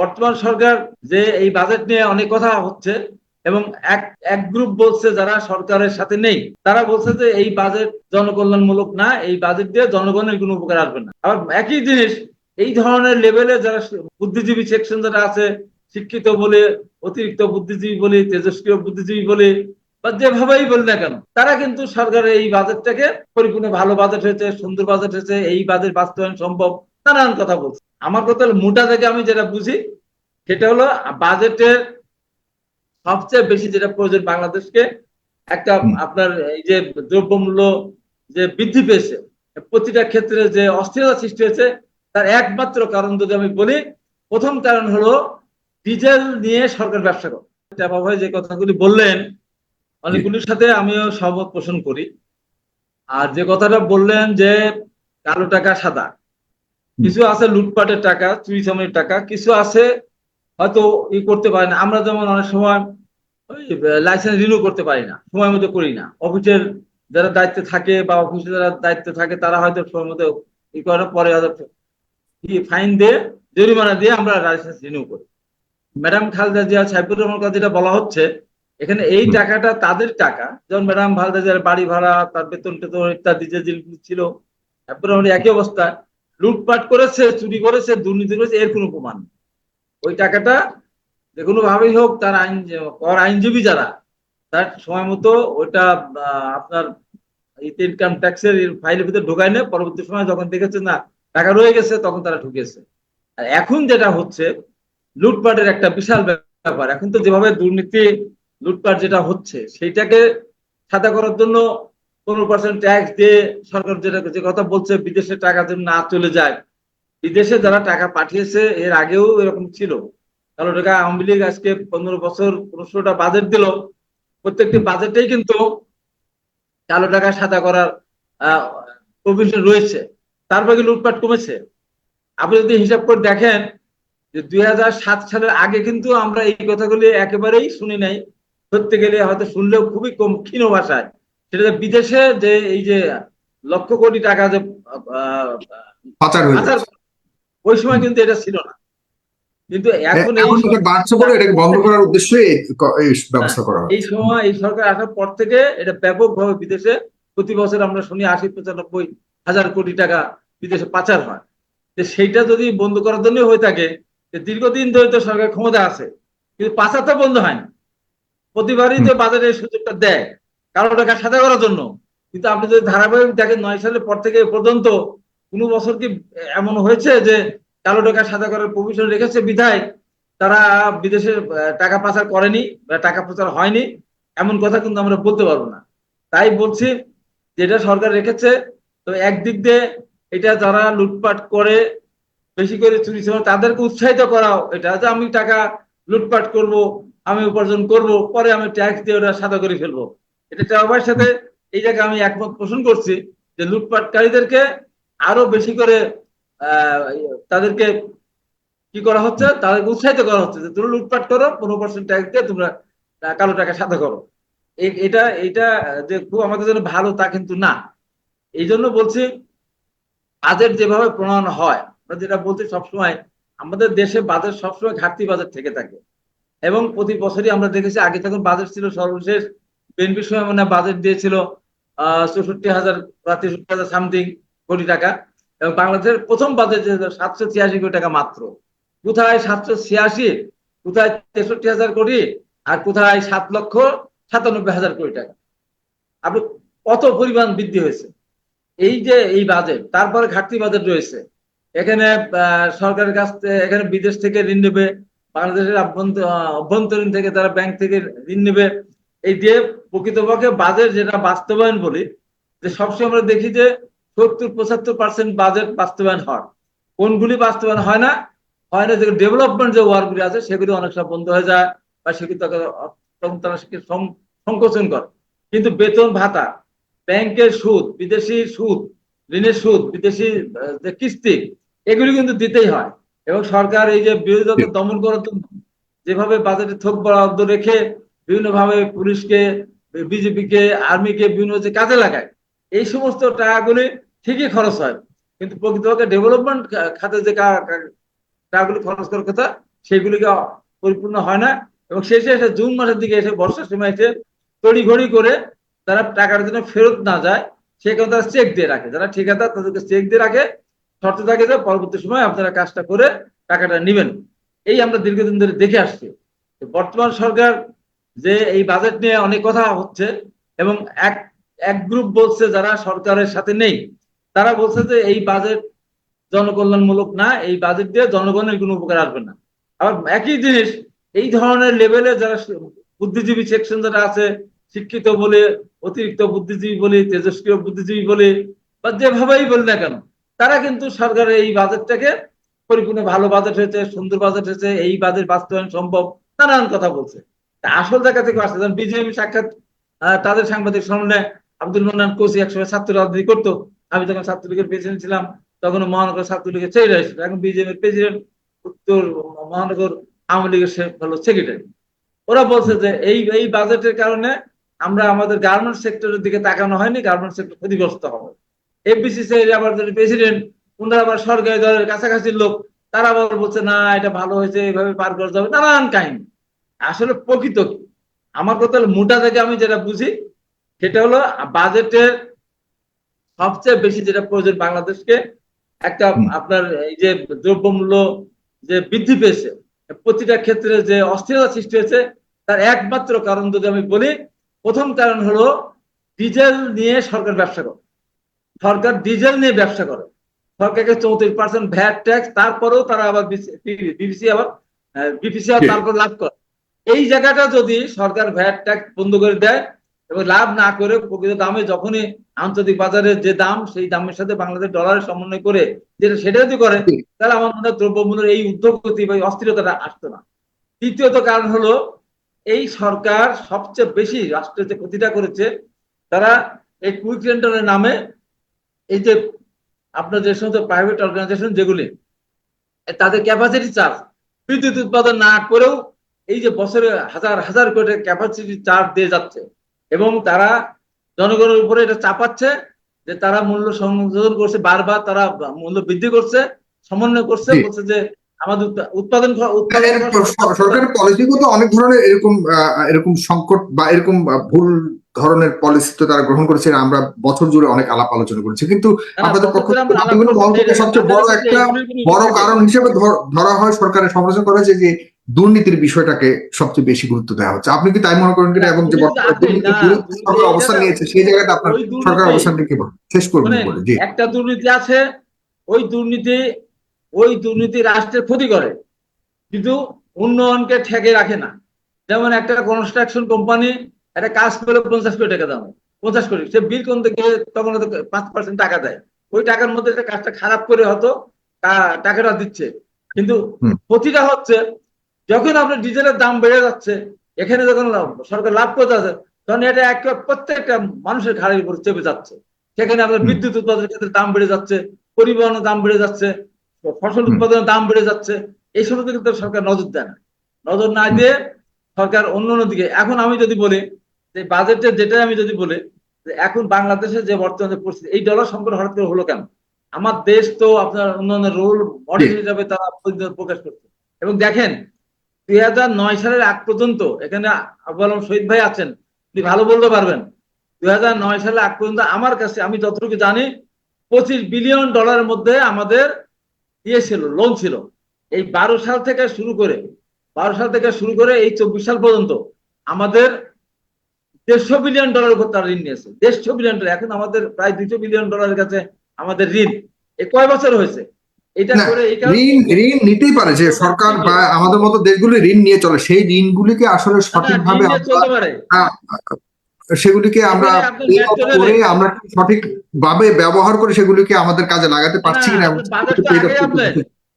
বর্তমান সরকার যে এই বাজেট নিয়ে অনেক কথা হচ্ছে এবং এক এক গ্রুপ বলছে যারা সরকারের সাথে নেই, তারা বলছে যে এই বাজেট জনকল্যাণমূলক না, এই বাজেট দিয়ে জনগণের কোনো উপকার আসবে না। আবার একই জিনিস, এই ধরনের লেভেলে যারা বুদ্ধিজীবী সেকশন যারা আছে, শিক্ষিত বলে, অতিরিক্ত বুদ্ধিজীবী বলে, তেজস্ক্রিয় বুদ্ধিজীবী বলে, বা যেভাবেই বলি না কেন, তারা কিন্তু সরকারের এই বাজেটটাকে পরিপূর্ণ ভালো বাজেট হয়েছে, সুন্দর বাজেট হয়েছে, এই বাজেট বাস্তবায়ন সম্ভব। নানান কথা বলছে। আমার কথা হলো মোটা থেকে আমি যেটা বুঝি সেটা হলো বাজেটের সবচেয়ে বেশি যেটা প্রয়োজন বাংলাদেশকে একটা আপনার এই যে দ্রব্যমূল্য যে বৃদ্ধি পেয়েছে প্রতিটা ক্ষেত্রে যে অস্থিরতা সৃষ্টি হয়েছে তার একমাত্র কারণ যদি আমি বলি প্রথম কারণ হলো ডিজেল নিয়ে সরকার ব্যবসা করে। ভাই যে কথাগুলি বললেন অনেকগুলির সাথে আমিও সহমত পোষণ করি। আর যে কথাটা বললেন যে কালো টাকা সাদা কিছু আছে লুটপাটের টাকা চুরি চামড়ির টাকা কিছু আছে হয়তো ই করতে পারে না। আমরা যেমন অনেক সময় ওই লাইসেন্স রিনিউ করতে পারি না সময় মতো করি না। অফিসের যারা দায়িত্বে থাকে বা অফিসে যারা দায়িত্বে থাকে তারা হয়তো সময় মতো ই করার পরে হয়তো ফাইন দিয়ে জরিমানা দিয়ে আমরা লাইসেন্স রিনিউ করি। ম্যাডাম খালেদা জিয়া সাইফুর রহমান কাছে যেটা বলা হচ্ছে এখানে এই টাকাটা তাদের টাকা। যেমন ম্যাডাম খালেদা জিয়ার বাড়ি ভাড়া তার বেতন টেতন ইত্যাদি যে জিনিসগুলো ছিল সাইফুর রহমান একই অবস্থা। লুটপাট করেছে, চুরি করেছে, দুর্নীতি করেছে, এর কোনো প্রমাণ ওই টাকাটা যে কোনো ভাবেই হোক, তার আইন কর আইনজীবী যারা, তার সময় মতো ওইটা আপনার ইনকাম ট্যাক্সের ফাইলের ভিতরে ঢোকায় না পরবর্তী সময় যখন দেখেছে না, টাকা রয়ে গেছে, তখন তারা ঢুকেছে আর এখন যেটা হচ্ছে, লুটপাটের একটা বিশাল ব্যাপার। এখন তো যেভাবে দুর্নীতি, লুটপাট যেটা হচ্ছে, সেইটাকে সাদা করার জন্য পনেরো পার্সেন্ট ট্যাক্স দিয়ে সরকার যেটা যে কথা বলছে, বিদেশে টাকা যেন না চলে যায়। বিদেশে যারা টাকা পাঠিয়েছে, এর আগেও এরকম ছিল। কারণ টাকা আওয়ামী লীগ আজকে পনেরো বছর পনেরোশোটা বাজেট দিল। প্রত্যেকটি বাজেটেই কিন্তু কালো টাকা সাদা করার প্রভিশন রয়েছে। তার বাকি লুটপাট কমেছে। আপনি যদি হিসাব করে দেখেন যে দুই হাজার সাত সালের আগে কিন্তু আমরা এই কথাগুলি একেবারেই শুনি নাই। ধরতে গেলে হয়তো শুনলেও খুবই কম ক্ষীণ ভাষায়। সেটা বিদেশে যে এই যে লক্ষ কোটি টাকা যে ওই সময় কিন্তু এটা ছিল না। কিন্তু এখন বন্ধ করার উদ্দেশ্যে ব্যবস্থা করা এই সময় এই সরকার আসার পর থেকে এটা ব্যাপকভাবে বিদেশে প্রতি বছর আমরা শুনি আশি পঁচানব্বই হাজার কোটি টাকা বিদেশে পাচার হয়। সেইটা যদি বন্ধ করার জন্য হয়ে থাকে যে দীর্ঘদিন ধরে তো সরকার ক্ষমতা আছে। কিন্তু পাচার তো বন্ধ না প্রতিবারই তো বাজারে সুযোগটা দেয়। কারও টাকা সাদা করার জন্য। কিন্তু আপনি যদি ধারাবাহিক দেখেন, নয় সালের পর থেকে পর্যন্ত কোন বছর কি এমন হয়েছে যে কালো টাকা সাদা করার প্রভিশন রেখেছে বিধায় তারা বিদেশে টাকা পাচার করেনি বা টাকা পাচার হয়নি? এমন কথা কিন্তু আমরা বলতে পারব না। তাই বলছি, যেটা সরকার রেখেছে, তো একদিক দিয়ে এটা যারা লুটপাট করে, বেশি করে চুরি তাদেরকে উৎসাহিত করাও। এটা যে আমি টাকা লুটপাট করব, আমি উপার্জন করব, পরে আমি ট্যাক্স দিয়ে ওটা সাদা করে ফেলব। এটা সবার সাথে এই জায়গায় আমি একমত পোষণ করছি যে লুটপাটকারীদেরকে আরও বেশি করে তাদেরকে কি করা হচ্ছে? তাদেরকে উৎসাহিত করা হচ্ছে যে তুমি লুটপাট করো, পনেরো পার্সেন্ট ট্যাক্স দিয়ে তোমরা কালো টাকা সাদা করো। এটা এটা যে খুব আমাদের জন্য ভালো তা কিন্তু না। এই জন্য বলছি, বাজেট যেভাবে প্রণয়ন হয়, আমরা যেটা বলছি সবসময়, আমাদের দেশে বাজেট সবসময় ঘাটতি বাজেট থেকে থাকে। এবং প্রতি বছরই আমরা দেখেছি, আগে যখন বাজেট ছিল সর্বশেষ বিএনপির সময় মানে বাজেট দিয়েছিল চৌষট্টি হাজার বা তেষট্টি হাজার সামথিং কোটি টাকা। এবং বাংলাদেশের প্রথম বাজেট সাতশো ছিয়াশি কোটি টাকা মাত্র। কোথায় সাতশো ছিয়াশি, কোথায় তেষট্টি হাজার কোটি, আর কোথায় সাত লক্ষ সাতানব্বই হাজার কোটি টাকা? আপনি কত পরিমাণ বৃদ্ধি হয়েছে? এই যে এই বাজেট তারপরে ঘাটতি বাজেট রয়েছে। এখানে সরকারের কাছ থেকে, এখানে বিদেশ থেকে ঋণ নেবে, বাংলাদেশের অভ্যন্তরীণ থেকে তারা ব্যাংক থেকে ঋণ নেবে। এই যে প্রকৃতপক্ষে বাজেট যেটা বাস্তবায়ন বলি, যে সবসময় আমরা দেখি যে সত্তর, পঁচাত্তর পার্সেন্ট বাজেট বাস্তবায়ন হয়। কোনগুলি বাস্তবায়ন হয় না? হয় না যে ডেভেলপমেন্ট যে ওয়ার্কগুলি আছে, সেগুলি অনেক সময় বন্ধ হয়ে যায় বা সেগুলি তখন তারা সেকে সংকোচন করে। কিন্তু বেতন ভাতা, ব্যাংকের সুদ, বিদেশি সুদ, ঋণের সুদ, বিদেশি যে কিস্তি, এগুলি কিন্তু দিতেই হয়। এবং সরকার এই যে বিরোধীকে দমন করার জন্য যেভাবে বাজেটে থোক বরাদ্দ রেখে বিভিন্ন ভাবে পুলিশকে, বিজেপিকে, আর্মিকে বিভিন্ন যে কাজে লাগায়, এই সমস্ত টাকাগুলি ঠিকই খরচ হয়। কিন্তু প্রকৃতপক্ষে ডেভেলপমেন্ট খাতে যে টাকাগুলি খরচ করার কথা, সেগুলিকে পরিপূর্ণ হয় না এবং শেষে এসে জুন মাসের দিকে এসে বর্ষার সময় এসে তড়িঘড়ি করে তারা টাকার জন্য ফেরত না যায় সেখানে তারা চেক দিয়ে রাখে। যারা ঠিকাদার তাদেরকে চেক দিয়ে রাখে, শর্ত থাকে যে পরবর্তী সময় আপনারা কাজটা করে টাকাটা নেবেন। এই আমরা দীর্ঘদিন ধরে দেখে আসছি। বর্তমান সরকার যে এই বাজেট নিয়ে অনেক কথা হচ্ছে এবং এক এক গ্রুপ বলছে যারা সরকারের সাথে নেই, তারা বলছে যে এই বাজেট জনকল্যাণমূলক না, এই বাজেট দিয়ে জনগণের কোনো উপকার আসবে না। আবার একই জিনিস, এই ধরনের লেভেলে যারা বুদ্ধিজীবী সেকশন যারা আছে, শিক্ষিত বলে, অতিরিক্ত বুদ্ধিজীবী বলে, তেজস্ক্রিয় বুদ্ধিজীবী বলে, বা যেভাবেই বলি না কেন, তারা কিন্তু সরকারের এই বাজেটটাকে পরিপূর্ণ ভালো বাজেট হয়েছে, সুন্দর বাজেট হয়েছে, এই বাজেট বাস্তবায়ন সম্ভব, নানান কথা বলছে। আসল জায়গা থেকে আসছে। যেমন বিজেপি সাক্ষাৎ তাদের সাংবাদিক সম্মেলনে আব্দুল মান্নান কোসি একসময় ছাত্র রাজনীতি করতো। আমি যখন ছাত্রলীগের প্রেসিডেন্ট ছিলাম, তখন মহানগর ছাত্রলীগের চেয়ার ছিল। এখন বিজেপির প্রেসিডেন্ট উত্তর মহানগর আওয়ামী লীগের হলো সেক্রেটারি ওরা বলছে যে এই এই বাজেটের কারণে আমরা আমাদের গার্মেন্টস সেক্টরের দিকে তাকানো হয়নি গার্মেন্টস সেক্টর ক্ষতিগ্রস্ত হবে। এফবিসিসি আবার প্রেসিডেন্ট ওনারা আবার সরকারি দলের কাছাকাছি লোক, তারা আবার বলছে, না, এটা ভালো হয়েছে, এইভাবে পার করা যাবে নানান কাহিনী। আসলে প্রকৃত কি? আমার কথা হলো মোটা থেকে আমি যেটা বুঝি সেটা হলো বাজেটের সবচেয়ে বেশি যেটা প্রয়োজন বাংলাদেশকে একটা আপনার এই যে দ্রব্যমূল্য যে বৃদ্ধি পেয়েছে প্রতিটা ক্ষেত্রে যে অস্থিরতা সৃষ্টি হয়েছে তার একমাত্র কারণ যদি আমি বলি প্রথম কারণ হলো ডিজেল নিয়ে সরকার ব্যবসা করে। সরকার ডিজেল নিয়ে ব্যবসা করে। সরকারকে চৌত্রিশ পার্সেন্ট ভ্যাট ট্যাক্স তারপরেও তারা আবার বিবিসি আবার বিপিসি ঠিক। তারপর লাভ করে। এই জায়গাটা যদি সরকার ভ্যাট ট্যাক্স বন্ধ করে দেয় এবং লাভ না করে প্রকৃত দামে যখনই আন্তর্জাতিক বাজারে যে দাম সেই দামের সাথে বাংলাদেশ ডলারের সমন্বয় করে যেটা সেটা যদি করে তাহলে আমার মনে হয় দ্রব্যমূল্যের এই উদ্যোগতি বা অস্থিরতাটা আসতো না। তৃতীয়ত কারণ হলো এই সরকার সবচেয়ে বেশি রাষ্ট্রের যে ক্ষতিটা করেছে তারা এই কুইক রেন্টারের নামে এই যে আপনার যে সমস্ত প্রাইভেট অর্গানাইজেশন যেগুলি তাদের ক্যাপাসিটি চার্জ বিদ্যুৎ উৎপাদন না করেও এই যে বছরে হাজার হাজার কোটি ক্যাপাসিটি চার্জ দিয়ে যাচ্ছে এবং তারা জনগণের উপরে এটা চাপাচ্ছে যে তারা মূল্য সংযোজন করছে বারবার তারা মূল্য বৃদ্ধি করছে সমন্বয় করছে বলছে যে আমাদের উৎপাদন সরকারের পলিসিগত অনেক ধরনের এরকম এরকম সংকট বা এরকম ভুল ধরনের পলিসি তো তারা গ্রহণ করেছে আমরা বছর জুড়ে অনেক আলাপ আলোচনা করেছি। কিন্তু না, আপনাদের পক্ষ থেকে সবচেয়ে বড় একটা বড় কারণ হিসেবে ধর- ধরা হয় সরকারের সমালোচনা করা হয়েছে যে দুর্নীতির বিষয়টাকে সবচেয়ে বেশি গুরুত্ব দেওয়া হচ্ছে। আপনি কি তাই মনে করেন কিনা? এবং যে সরকার অবস্থান নিয়েছে সেই জায়গাটা আপনার সরকার অবস্থানটা কি শেষ করবেন বলে জি। একটা দুর্নীতি আছে ওই দুর্নীতি ওই দুর্নীতি রাষ্ট্রের ক্ষতি করে কিন্তু উন্নয়নকে ঠেকে রাখে না। যেমন একটা কনস্ট্রাকশন কোম্পানি একটা কাজ করে পঞ্চাশ কোটি টাকা দাম পঞ্চাশ কোটি। সে বিল কোন থেকে তখন পাঁচ পার্সেন্ট টাকা দেয়। ওই টাকার মধ্যে কাজটা খারাপ করে হয়তো টাকাটা দিচ্ছে। কিন্তু। ক্ষতিটা হচ্ছে যখন আপনার ডিজেলের দাম বেড়ে যাচ্ছে এখানে যখন সরকার লাভ করতে আছে তখন এটা এক প্রত্যেকটা মানুষের ঘাড়ের উপর চেপে যাচ্ছে। সেখানে আপনার বিদ্যুৎ উৎপাদনের ক্ষেত্রে দাম বেড়ে যাচ্ছে পরিবহনের দাম বেড়ে যাচ্ছে ফসল উৎপাদনের দাম বেড়ে যাচ্ছে এই সমস্ত কিন্তু সরকার নজর দেয় না। নজর না দিয়ে সরকার অন্য অন্য দিকে এখন আমি যদি বলি যে বাজেটের যেটা আমি যদি বলি যে এখন বাংলাদেশের যে বর্তমান পরিস্থিতি এই ডলার সংকট হঠাৎ করে হলো কেন? আমার দেশ তো আপনার উন্নয়নের রোল মডেল হিসাবে তারা প্রকাশ করছে। এবং দেখেন দুই হাজার নয় সালের আগ পর্যন্ত, এখানে আবু আলম শহীদ ভাই আছেন তিনি ভালো বলতে পারবেন। দুই হাজার নয় সালে আগ পর্যন্ত আমার কাছে, আমি যতটুকু জানি, পঁচিশ বিলিয়ন ডলারের মধ্যে আমাদের ইয়ে ছিল লোন ছিল। এই বারো সাল থেকে শুরু করে, বারো সাল থেকে শুরু করে এই চব্বিশ সাল পর্যন্ত আমাদের দেড়শো বিলিয়ন ডলার উপর তারা ঋণ নিয়েছে। দেড়শো বিলিয়ন ডলার, এখন আমাদের প্রায় দুশো বিলিয়ন ডলারের কাছে আমাদের ঋণ। এ কয় বছর হয়েছে? এটা করে ঋণ ঋণ নিতেই পারে যে সরকার বা আমাদের মতো দেশগুলি ঋণ নিয়ে চলে সেই ঋণগুলিকে আসলে সঠিকভাবে সেগুলিকে আমরা করে আমরা সঠিক ভাবে ব্যবহার করে সেগুলিকে আমাদের কাজে লাগাতে পারছি না।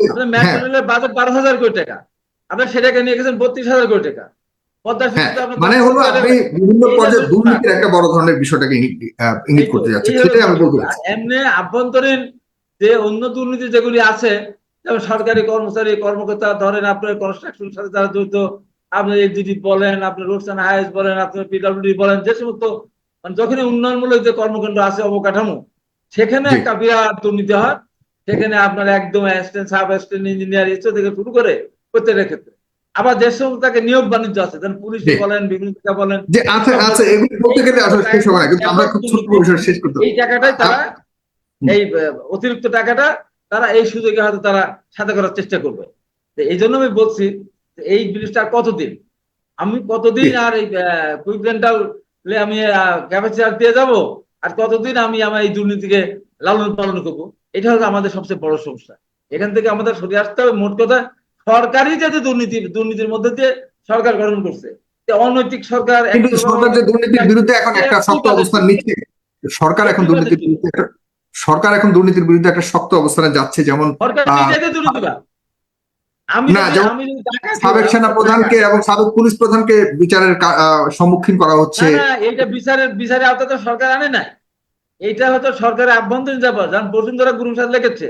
আপনার হ্যাঁ। বারো হাজার কোটি টাকা। আপনার সেটাকে নিয়ে গেছেন বত্রিশ হাজার কোটি টাকা। হ্যাঁ মানে হলো আপনি বিভিন্ন পর্যায়ে দুর্নীতির একটা বড় ধরনের বিষয়টাকে ইঙ্গিত করতে যাচ্ছে সেটাই আমি বলতে এমনি আভ্যন্তরীণ যে অন্য দুর্নীতি যেগুলি আছে যেমন সরকারি কর্মচারী কর্মকর্তা ধরেন আপনার কনস্ট্রাকশন সাথে যারা জড়িত আপনার এডিডি বলেন আপনার রোডস অ্যান্ড হাইওয়েজ বলেন আপনার পিডব্লিউডি বলেন যে সমস্ত মানে যখনই উন্নয়নমূলক যে কর্মকাণ্ড আছে অবকাঠামো সেখানে একটা বিরাট দুর্নীতি হয়। সেখানে আপনার একদম অ্যাসিস্ট্যান্ট সাব অ্যাসিস্ট্যান্ট ইঞ্জিনিয়ার এসে থেকে শুরু করে প্রত্যেকের ক্ষেত্রে। আবার যে সমস্ত তাকে নিয়োগ বাণিজ্য আছে যেমন পুলিশ বলেন বিভিন্ন বলেন যে আচ্ছা আচ্ছা এগুলো বলতে গেলে আসলে শেষ হবে না কিন্তু আমরা খুব ছোট পরিসরে শেষ করতে এই টাকাটাই তারা। এই অতিরিক্ত টাকাটা তারা এই সুযোগে হয়তো তারা সাথে করার চেষ্টা করবে। এই জন্য আমি বলছি এই জিনিসটা কতদিন? আমি কতদিন আর এই কুইক রেন্টাল আমি ক্যাপাসিটি দিয়ে যাব আর কতদিন আমি আমার এই দুর্নীতিকে লালন পালন করব? এটা হচ্ছে আমাদের সবচেয়ে বড় সমস্যা। এখান থেকে আমাদের সরে আসতে হবে। মোট কথা সরকারই যাতে দুর্নীতি দুর্নীতির মধ্যে দিয়ে সরকার গঠন করছে। যে অনৈতিক সরকার কিন্তু সরকার যে দুর্নীতির বিরুদ্ধে এখন একটা শক্ত অবস্থান নিচ্ছে সরকার এখন দুর্নীতির বিরুদ্ধে একটা সরকার এখন দুর্নীতির বিরুদ্ধে একটা শক্ত অবস্থানে যাচ্ছে যেমন না, সাবেক সেনা প্রধানকে এবং সাবেক পুলিশ প্রধানকে বিচারের সম্মুখীন করা হচ্ছে। না, বিচারের বিচারের আওতা তো সরকার আনে নাই। এইটা হয়তো সরকারের আভ্যন্তরীণ ব্যাপার যেমন বসুন্ধরা গুরুম সাহেব লিখেছে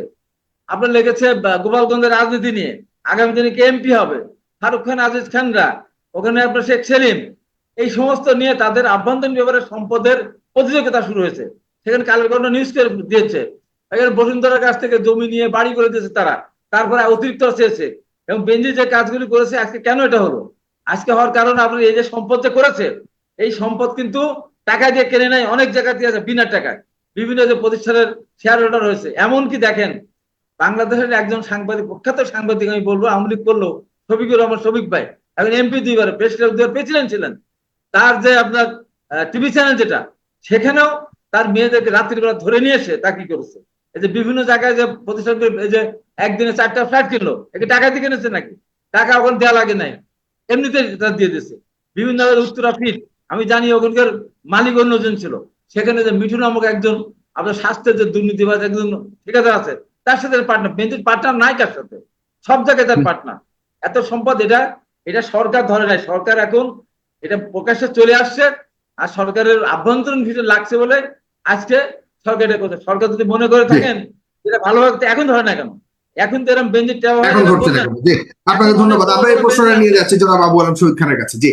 আপনার লিখেছে গোপালগঞ্জের রাজনীতি নিয়ে। আগামী দিনে কে এমপি হবে? ফারুক খান আজিজ খানরা ওখানে আপনার শেখ সেলিম। এই সমস্ত নিয়ে তাদের আভ্যন্তরীণ ব্যাপারে সম্পদের প্রতিযোগিতা শুরু হয়েছে। সেখানে কালের নিউজ করে দিয়েছে। এখানে বসুন্ধরার কাছ থেকে জমি নিয়ে বাড়ি করে দিয়েছে তারা। তারপরে অতিরিক্ত চেয়েছে। এবং বেঞ্জি যে কাজগুলি করেছে, আজকে কেন এটা হলো? আজকে হওয়ার কারণে আপনার এই যে সম্পদ যে করেছে, এই সম্পদ কিন্তু টাকা দিয়ে কেনে নেয় অনেক জায়গা দিয়ে আছে, বিনা টাকায়। বিভিন্ন যে প্রতিষ্ঠানের শেয়ার হোল্ডার হয়েছে এমনকি দেখেন, বাংলাদেশের একজন সাংবাদিক, প্রখ্যাত সাংবাদিক আমি বলব, আওয়ামী লীগ করল, শফিকুর রহমান শফিক ভাই। এখন এমপি দুইবার প্রেসিডেন্ট দুইবার প্রেসিডেন্ট ছিলেন। তার যে আপনার টিভি চ্যানেল যেটা, সেখানেও তার মেয়েদেরকে রাত্রিবেলা ধরে নিয়ে এসে তা কি করেছে। এই যে বিভিন্ন জায়গায় যে প্রতিষ্ঠান এই যে একদিনে চারটা ফ্ল্যাট কিনলো, একে টাকা দিয়ে কিনেছে নাকি? টাকা ওখানে দেওয়া লাগে নাই। এমনিতে দিয়ে দিয়েছে। বিভিন্ন উত্তরা ফিট, আমি জানি ওখানকার মালিক অন্যজন ছিল। সেখানে যে মিঠু নামক একজন, আপনার স্বাস্থ্যের যে দুর্নীতিবাজ একজন ঠিকাদার আছে, তার সাথে পার্টনার বেঞ্চের পার্টনার নাই কার সাথে? সব জায়গায় তার পার্টনার এত সম্পদ এটা এটা সরকার ধরে নাই। সরকার এখন এটা প্রকাশ্যে চলে আসছে, আর সরকারের আভ্যন্তরীণ ভিতরে লাগছে বলে আজকে সরকার এটা করছে সরকার যদি মনে করে থাকেন এটা ভালোভাবে হবে এখন ধরে না কেন? এখন তো এরকম বেঞ্চের এখন ঘটছে না আপনাকে ধন্যবাদ। আমরা এই প্রশ্নটা নিয়ে যাচ্ছি জনাব আবু আলম শহীদ খানের কাছে। জি।